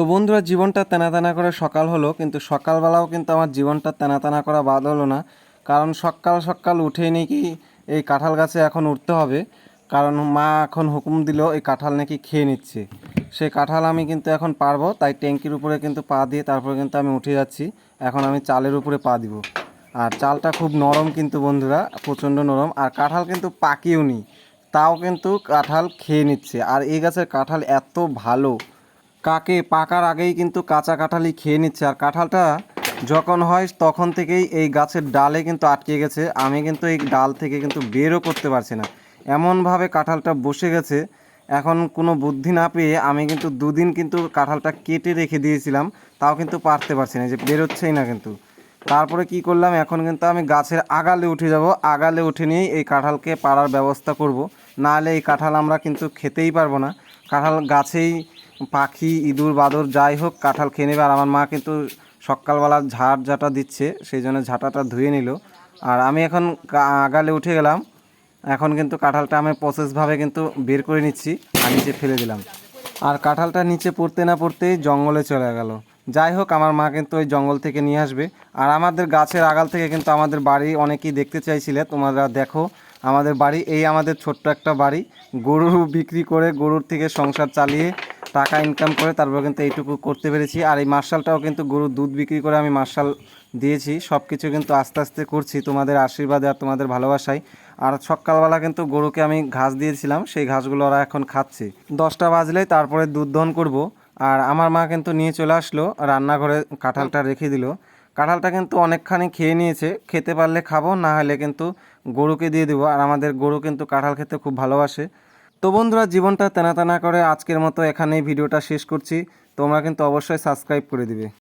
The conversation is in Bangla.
তো বন্ধুরা, জীবনটা তেনা তেনা করে সকাল হলো, কিন্তু সকালবেলাও কিন্তু আমার জীবনটা তেনা তেনা করা বাদ হলো না। কারণ সকাল সকাল উঠেই নাকি এই কাঁঠাল গাছে এখন উঠতে হবে। কারণ মা এখন হুকুম দিল, এই কাঁঠাল নাকি খেয়ে নিচ্ছে। সেই কাঁঠাল আমি কিন্তু এখন পারব, তাই ট্যাঙ্কির উপরে কিন্তু পা দিয়ে তারপরে কিন্তু আমি উঠে যাচ্ছি। এখন আমি চালের উপরে পা দিব। আর চালটা খুব নরম কিন্তু বন্ধুরা, প্রচণ্ড নরম। আর কাঁঠাল কিন্তু পাকিও নি, তাও কিন্তু কাঁঠাল খেয়ে নিচ্ছে। আর এই গাছের কাঁঠাল এত ভালো কাকে পাকার আগেই কিন্তু কাঁচা কাঁঠালই খেয়ে নিচ্ছে। আর কাঁঠালটা যখন হয় তখন থেকেই এই গাছের ডালে কিন্তু আটকে গেছে। আমি কিন্তু এই ডাল থেকে কিন্তু বেরও করতে পারছি না। এমনভাবে কাঁঠালটা বসে গেছে। এখন কোনো বুদ্ধি না পেয়ে আমি কিন্তু দুদিন কিন্তু কাঁঠালটা কেটে রেখে দিয়েছিলাম। তাও কিন্তু পারতে পারছি না যে বেরোচ্ছেই না কিন্তু। তারপরে কি করলাম? এখন কিন্তু আমি গাছের আগালে উঠে যাব। আগালে উঠে নিয়েই এই কাঁঠালকে পাড়ার ব্যবস্থা করব। নাহলে এই কাঁঠাল আমরা কিন্তু খেতেই পারব না। কাঁঠাল গাছেই পাখি, ইঁদুর, বাদর যাই হোক, কাঁঠাল খেয়ে নেবে। আর আমার মা কিন্তু সকালবেলা ঝাড় ঝাঁটা দিচ্ছে, সেই জন্য ঝাঁটাটা ধুয়ে নিল। আর আমি এখন আগালে উঠে গেলাম। এখন কিন্তু কাঁঠালটা আমি প্রসেসভাবে কিন্তু বের করে নিচ্ছি আর নিচে ফেলে দিলাম। আর কাঁঠালটা নিচে পড়তে না পড়তেই জঙ্গলে চলে গেল। যাই হোক, আমার মা কিন্তু ওই জঙ্গল থেকে নিয়ে আসবে। আর আমাদের গাছের আগাল থেকে কিন্তু আমাদের বাড়ি অনেকেই দেখতে চাইছিলে। তোমরা দেখো, আমাদের বাড়ি এই আমাদের ছোট্ট একটা বাড়ি। গরু বিক্রি করে গরুর থেকে সংসার চালিয়ে টাকা ইনকাম করে তারপর কিন্তু এইটুকু করতে পেরেছি। আর এই মার্শালটাও কিন্তু গরুর দুধ বিক্রি করে আমি মার্শাল দিয়েছি। সব কিছু কিন্তু আস্তে আস্তে করছি তোমাদের আশীর্বাদে আর তোমাদের ভালোবাসায়। আর সকালবেলা কিন্তু গরুকে আমি ঘাস দিয়েছিলাম, সেই ঘাসগুলো ওরা এখন খাচ্ছে। দশটা বাজলেই তারপরে দুধ দহন করব। আর আমার মা কিন্তু নিয়ে চলে আসলো, রান্নাঘরে কাঁঠালটা রেখে দিল। কাঁঠালটা কিন্তু অনেকখানি খেয়ে নিয়েছে, খেতে পারলে খাব, না হলে কিন্তু গরুকে দিয়ে দেবো। আর আমাদের গরু কিন্তু কাঁঠাল খেতে খুব ভালোবাসে। তো বন্ধুরা, জীবনটা তেনা তেনা করে আজকের মতো এখানেই ভিডিওটা শেষ করছি। তোমরা কিন্তু অবশ্যই সাবস্ক্রাইব করে দিবে।